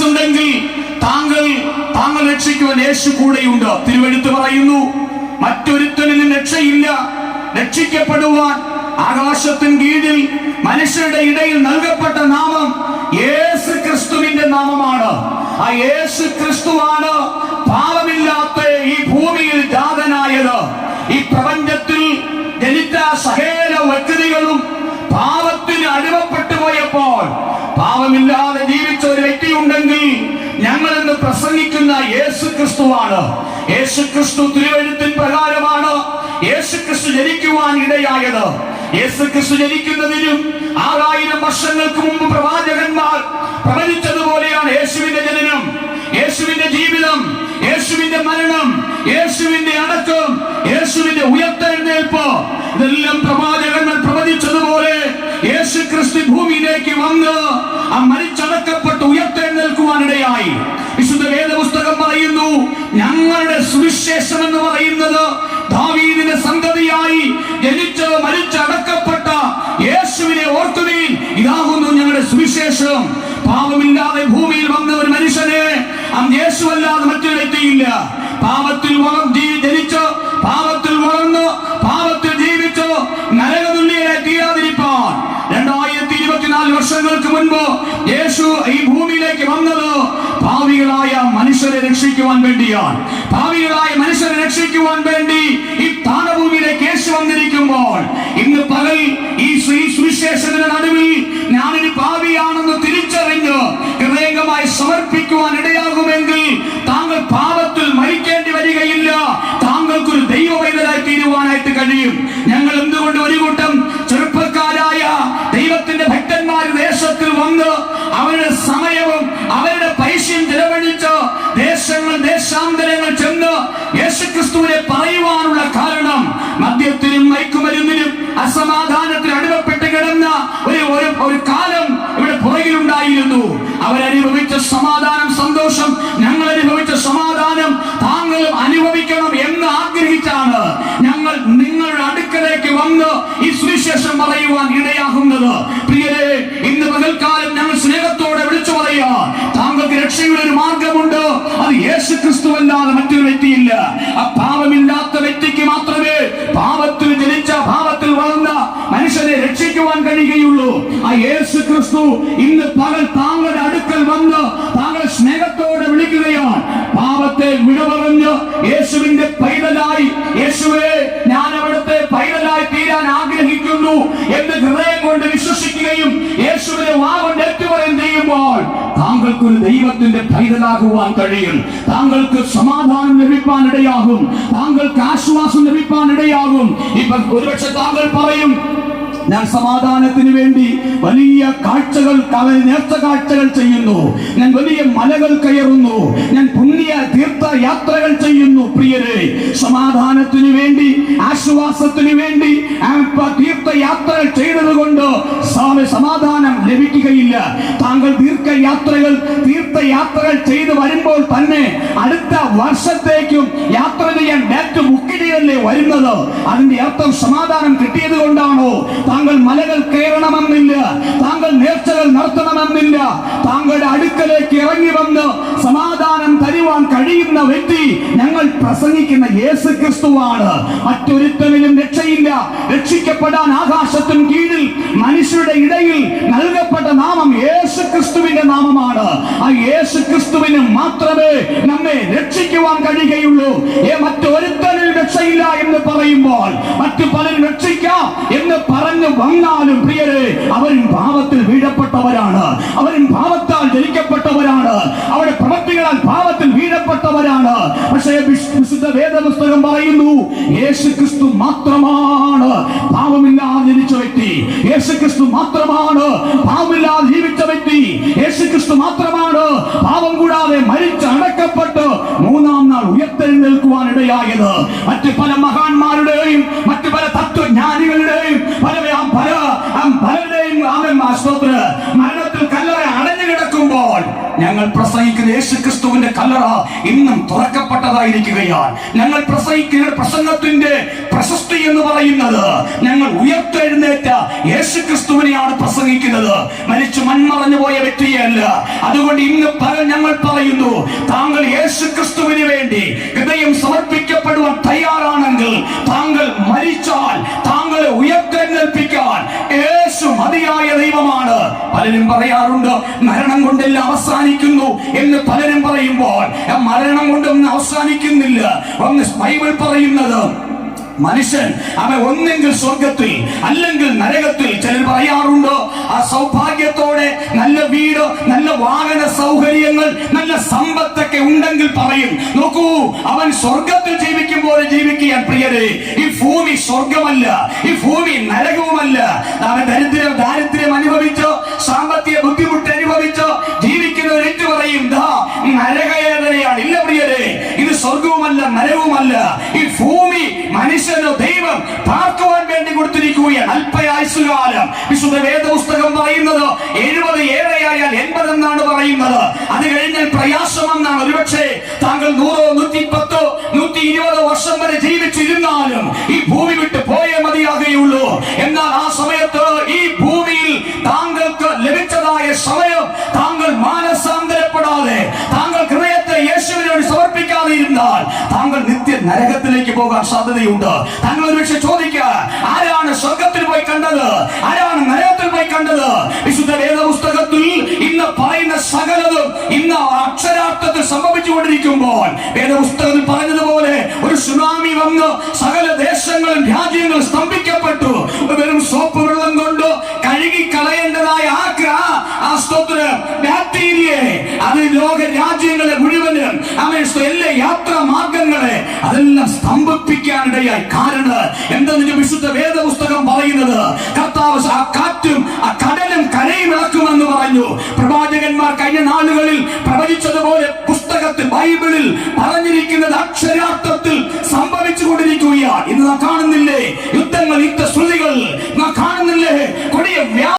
മനസ്സുണ്ടെങ്കിൽ താങ്കൾ താങ്കൾ രക്ഷിക്കുവാൻ യേശു കൂടെയുണ്ട്. തിരുവെഴുത്ത് പറയുന്നു മറ്റൊരുത്തനും രക്ഷയില്ല. രക്ഷിക്കപ്പെടുവാൻ ആകാശത്തിൻ കീഴിൽ മനുഷ്യരുടെ ഇടയിൽ നൽകപ്പെട്ട നാമം യേശു ക്രിസ്തുവിന്റെ നാമമാണ്. ആ യേശു ക്രിസ്തുവാണ് പാപമില്ലാത്ത ഈ ഭൂമിയിൽ ജാതനായത്. ഈ പ്രപഞ്ചത്തിൽ യേശു ക്രിസ്തുവാണ് യേശു ക്രിസ്തു തിരുവഴുത്തിൻ പ്രകാരമാണ് യേശു ക്രിസ്തു ജനിക്കുവാൻ ഇടയായത്. യേശു ക്രിസ്തു ജനിക്കുന്നതിനും ആറായിരം വർഷങ്ങൾക്ക് മുമ്പ് പ്രവാചകന്മാർ പ്രവചിച്ചതുപോലെയാണ് യേശുവിന്റെ ജനനം യേശുവിന്റെ ജീവിതം യേശുവിന്റെ മരണം യേശുവിന്റെ അടക്കം യേശുവിന്റെ ഉയർത്തെഴുന്നേൽപ്പ്. ഇതെല്ലാം പ്രവാചകന്മാർ പ്രവചിച്ചതുപോലെ യേശു ക്രിസ്തു ഭൂമിയിലേക്ക് വന്ന് ആ മരിച്ചടക്കപ്പെട്ട് ഞങ്ങളുടെ സുവിശേഷം എന്ന് പറയുന്നത് ദാവീദിന്റെ സന്തതിയായി മരിച്ച അടക്കപ്പെട്ട യേശുവിനെ ഓർത്തുവീൻ. ഇതാകുന്നു ഞങ്ങളുടെ സുവിശേഷം. പാപമില്ലാതെ ഭൂമിയിൽ വന്ന ഒരു മനുഷ്യനെ അന്ന് യേശു അല്ലാതെ മറ്റൊരു വ്യക്തിയില്ല. പാപത്തിൽ വളർത്തി ജനിച്ച് പാപത്തിൽ വളർന്ന് പാപത്തിൽ ജീവിച്ച് നരകതുല്യരെ തീരാതിരിപ്പാൻ. രണ്ടായിരത്തി ഇരുപത്തിനാല് വർഷങ്ങൾക്ക് മുൻപ് യേശു ഈ മനുഷ്യരെ രക്ഷിക്കുവാൻ വേണ്ടിയാണ്. ഭാവികളായ മനുഷ്യരെ രക്ഷിക്കുവാൻ വേണ്ടി ഈ താണഭൂമിയിലേക്ക് യേശു വന്നിരിക്കുമ്പോൾ ഇന്ന് പകൽ ഈ ശ്രീ സുവിശേഷത്തിന്റെ നടുവിൽ ഞാനൊരു ഭാവിയാണെന്ന് തിരിച്ചറിഞ്ഞ് ഹൃദയംഗമായി സമർപ്പിക്കുവാൻ ഇടയാകുമെങ്കിൽ യേശുക്രിസ്തുവിനെ പറയുവാനുള്ള കാരണം മദ്യത്തിനും മയക്കുമരുന്നിനും അസമാധാനത്തിന് അടിമപ്പെട്ട് കിടന്ന ഒരു ഒരു- കാലം ഇവിടെ പുറകിലുണ്ടായിരുന്നു. അവരനുഭവിച്ച സമാധാനം സന്തോഷം ഞങ്ങൾ അനുഭവിച്ച സമാധാനം താങ്കളും അനുഭവിക്കണം എന്ന് ആഗ്രഹിച്ചാണ് ഞങ്ങൾ നിങ്ങളുടെ അടുക്കലേക്ക് വന്ന് ഈ സുവിശേഷം പറയുവാൻ ഇടയാകുന്നത്. പ്രിയരെ ഇന്ന് പകൽക്കാലം ഞങ്ങൾ സ്നേഹത്തോടെ വിളിച്ചു പറയുക. താങ്കൾക്ക് രക്ഷയുടെ ഒരു മാർഗമുണ്ട്. അത് യേശു ക്രിസ്തു അല്ലാതെ വ്യക്തിയില്ല ആ പാപമില്ലാത്ത വ്യക്തിക്ക് മാത്രമേ പാപത്തിൽ ജനിച്ച പാപത്തിൽ വളർന്ന മനുഷ്യനെ രക്ഷിക്കുവാൻ കഴിയുകയുള്ളൂ. ആ യേശു ക്രിസ്തു ഇന്ന് പകൽ താങ്കളുടെ അടുക്കൽ വന്ന് താങ്കൾ സ്നേഹത്തോടെ വിളിക്കുകയാണ്. പാപത്തെ വിട പറഞ്ഞ് യേശുവിന്റെ പൈതലായി യേശുവെ ഞാൻ അവിടുത്തെ പൈതലായി തീരാൻ ആഗ്രഹിക്കുന്നു എന്ന് ഹൃദയം കൊണ്ട് വിശ്വസിക്കുകയും യേശുവിനെ വാ താങ്കൾക്ക് ഒരു ദൈവത്തിന്റെ പൈതലാകുവാൻ കഴിയും. താങ്കൾക്ക് സമാധാനം ലഭിക്കാൻ ഇടയാകും. താങ്കൾക്ക് ആശ്വാസം ലഭിക്കാൻ ഇടയാകും. ഇപ്പൊ ഒരുപക്ഷെ താങ്കൾ പറയും ഞാൻ സമാധാനത്തിന് വേണ്ടി വലിയ കാഴ്ചകൾ നേർച്ച കാഴ്ചകൾ ചെയ്യുന്നു. ഞാൻ വലിയ മലകൾ കയറുന്നു. ഞാൻ പുണ്യ തീർത്ഥ യാത്രകൾ ചെയ്യുന്നു പ്രിയരെ. സമാധാനത്തിന് വേണ്ടി ആശ്വാസത്തിന് വേണ്ടി തീർത്ഥ യാത്രകൾ ചെയ്തത് കൊണ്ട് സമാധാനം ലഭിക്കുകയില്ല താങ്കൾ ദീർഘയാത്രകൾ തീർത്ഥയാത്രകൾ ചെയ്തു വരുമ്പോൾ തന്നെ അടുത്ത വർഷത്തേക്കും യാത്ര ചെയ്യാൻ ഡേറ്റ് ബുക്ക് ചെയ്തല്ലേ വരുന്നത്? അതിന്റെ അർത്ഥം സമാധാനം കിട്ടിയത് കൊണ്ടാണോ? താങ്കൾ മലകൾ കയറണമെന്നില്ല. താങ്കൾ നേർച്ചകൾ നടത്തണമെന്നില്ല. താങ്കളുടെ അടുക്കലേക്ക് ഇറങ്ങി വന്ന് സമാധാനം തരുവാൻ കഴിയുന്ന വ്യക്തി ഞങ്ങൾ പ്രസംഗിക്കുന്ന യേശു ക്രിസ്തുവാണ് മറ്റൊരുത്തനിലും രക്ഷയില്ല. രക്ഷിക്കപ്പെടാൻ ആകാശത്തിന് കീഴിൽ മനുഷ്യരുടെ ഇടയിൽ നൽകപ്പെട്ട നാമം യേശു ക്രിസ്തുവിന്റെ നാമമാണ്. ആ യേശു ക്രിസ്തുവിന് മാത്രമേ നമ്മെ രക്ഷിക്കുവാൻ കഴിയുകയുള്ളൂ. ഏ മറ്റൊരുത്തനിൽ രക്ഷയില്ല എന്ന് പറയുമ്പോൾ മറ്റു പലരും രക്ഷിക്കാം എന്ന് പറഞ്ഞു വന്നാലും പ്രിയരെ അവരും പാപത്തിൽ വീഴപ്പെട്ടവരാണ്. അവരും പാപത്താൽ ജനിക്കപ്പെട്ടവരാണ്. അവരുടെ പ്രവൃത്തികളാൽ പാപത്തിൽ വീഴപ്പെട്ടവരാണ് പക്ഷേ വിശ്- വിശുദ്ധ വേദപുസ്തകം പറയുന്നു യേശു ക്രിസ്തു മാത്രമാണ് പാപമില്ലാതെ ജനിച്ച വ്യക്തി. യേശു ക്രിസ്തു മാത്രമാണ് പാപമില്ലാതെ ജീവിച്ച വ്യക്തി. യേശു ക്രിസ്തു മാത്രമാണ് പാപം കൂടാതെ മരിച്ച് അടക്കപ്പെട്ട് മൂന്നാം നാൾ ഉയർത്തെഴുന്നേൽക്കുവാൻ ഇടയായത് മറ്റ് പല മഹാന്മാരുടെയും ഞങ്ങൾ പ്രസംഗിക്കുന്ന യേശു ക്രിസ്തുവിന്റെ കല്ലറ ഇന്നും തുറക്കപ്പെട്ടതായിരിക്കുകയാണ്. ഞങ്ങൾ പ്രസംഗിക്കുന്ന പ്രസംഗത്തിന്റെ പ്രശസ്തി എന്ന് പറയുന്നത് ഞങ്ങൾ ഉയർത്തെഴുന്നേറ്റ യേശു ക്രിസ്തുവിനെയാണ് പ്രസംഗിക്കുന്നത്. മരിച്ചു മൺമറഞ്ഞു പോയ വ്യക്തിയല്ല. അതുകൊണ്ട് ഇന്ന് പല ഞങ്ങൾ പറയുന്നു താങ്കൾ യേശു ക്രിസ്തുവിന് വേണ്ടി ഹൃദയം സമർപ്പിക്കപ്പെടുവാൻ തയ്യാറാണെങ്കിൽ താങ്കൾ മരിച്ചാൽ താങ്കളെ ഉയർത്തെഴുന്നേൽപ്പിക്കാൻ പലരും പറയാറുണ്ട് മരണം കൊണ്ടെല്ലാം അവസാനിക്കുന്നു എന്ന് പലരും പറയുമ്പോൾ മരണം കൊണ്ടൊന്നും അവസാനിക്കുന്നില്ല ഒന്ന് ബൈബിൾ പറയുന്നത്. മനുഷ്യൻ അവൻ ഒന്നെങ്കിൽ സ്വർഗത്തിൽ അല്ലെങ്കിൽ നരകത്തിൽ ചിലർ പറയാറുണ്ട് ആ സൗഭാഗ്യത്തോടെ നല്ല വീട് നല്ല വാഹന സൗകര്യങ്ങൾ നല്ല സമ്പത്തൊക്കെ ഉണ്ടെങ്കിൽ പറയും നോക്കൂ അവൻ സ്വർഗത്തിൽ ജീവിക്കുമ്പോൾ ജീവിക്കാൻ പ്രിയരെ ഈ ഭൂമി സ്വർഗമല്ല ഈ ഭൂമി നരകവുമല്ല. നാം ദരിദ്രം ദാരിദ്ര്യം അനുഭവിച്ചോ സാമ്പത്തിക ബുദ്ധിമുട്ട് അനുഭവിച്ചോ ജീവിക്കുന്നവർ ഏറ്റു പറയും നരകവേദനയാണ് ഇല്ല പ്രിയരെ ഇത് സ്വർഗവുമല്ല നരകവുമല്ല. ഈ ഭൂമി മനുഷ്യനോ ദൈവം പാർക്കുവാൻ വേണ്ടി കൊടുത്തിരിക്കുകയാണ് അല്പയായുസുകാലം വിശുദ്ധ വേദപുസ്തകം പറയുന്നത് എഴുപത് ഏഴയായാൽ എൺപത് എന്നാണ് പറയുന്നത്. അത് കഴിഞ്ഞാൽ പ്രയാസമെന്നാണ്. ഒരുപക്ഷെ താങ്കൾ നൂറോ ഇരുന്നാൽ താങ്കൾ നിത്യ നരകത്തിലേക്ക് പോകാൻ സാധ്യതയുണ്ട്. താങ്കൾ ഒരുപക്ഷെ ചോദിക്കുക ആരാണ് സ്വർഗത്തിൽ പോയി കണ്ടത്? ആരാണ് നരകത്തിൽ പോയി കണ്ടത്? വിശുദ്ധ വേദപുസ്തകത്തിൽ ഇന്ന് പറയുന്ന സകലതും ഇന്ന് അക്ഷരാർത്ഥത്തിൽ സംഭവിച്ചുകൊണ്ടിരിക്കുമ്പോൾ വേദപുസ്തകത്തിൽ പറഞ്ഞതുപോലെ ഒരു സുനാമി വന്ന് സകല ദേശങ്ങളും രാജ്യങ്ങളും സ്തംഭിക്കപ്പെട്ടു. വെറും സോപ്പ് വെള്ളം അത് ലോക രാജ്യങ്ങളെ മുഴുവനും അവൻ എല്ലാ യാത്രാ മാർഗങ്ങളെ അതെല്ലാം സ്തംഭിപ്പിക്കാനിടയായി. കാരണം എന്തെന്ന് വിശുദ്ധ വേദപുസ്തകം പറയുന്നത്? കർത്താവ് ആ കാറ്റും ആ കടലും കരയും ഇളക്കുമെന്ന് പറഞ്ഞു. പ്രവാചകന്മാർ കഴിഞ്ഞ നാളുകളിൽ പ്രവചിച്ചതുപോലെ പുസ്തകത്തിൽ ബൈബിളിൽ പറഞ്ഞിരിക്കുന്നത് അക്ഷരാർത്ഥത്തിൽ സംഭവിച്ചു കൊണ്ടിരിക്കുകയാണ് ഇന്ന് നാം കാണുന്നില്ലേ? യുദ്ധങ്ങൾ യുദ്ധശ്രുതികൾ. നാം കാണുന്നില്ലേ? കൊടിയ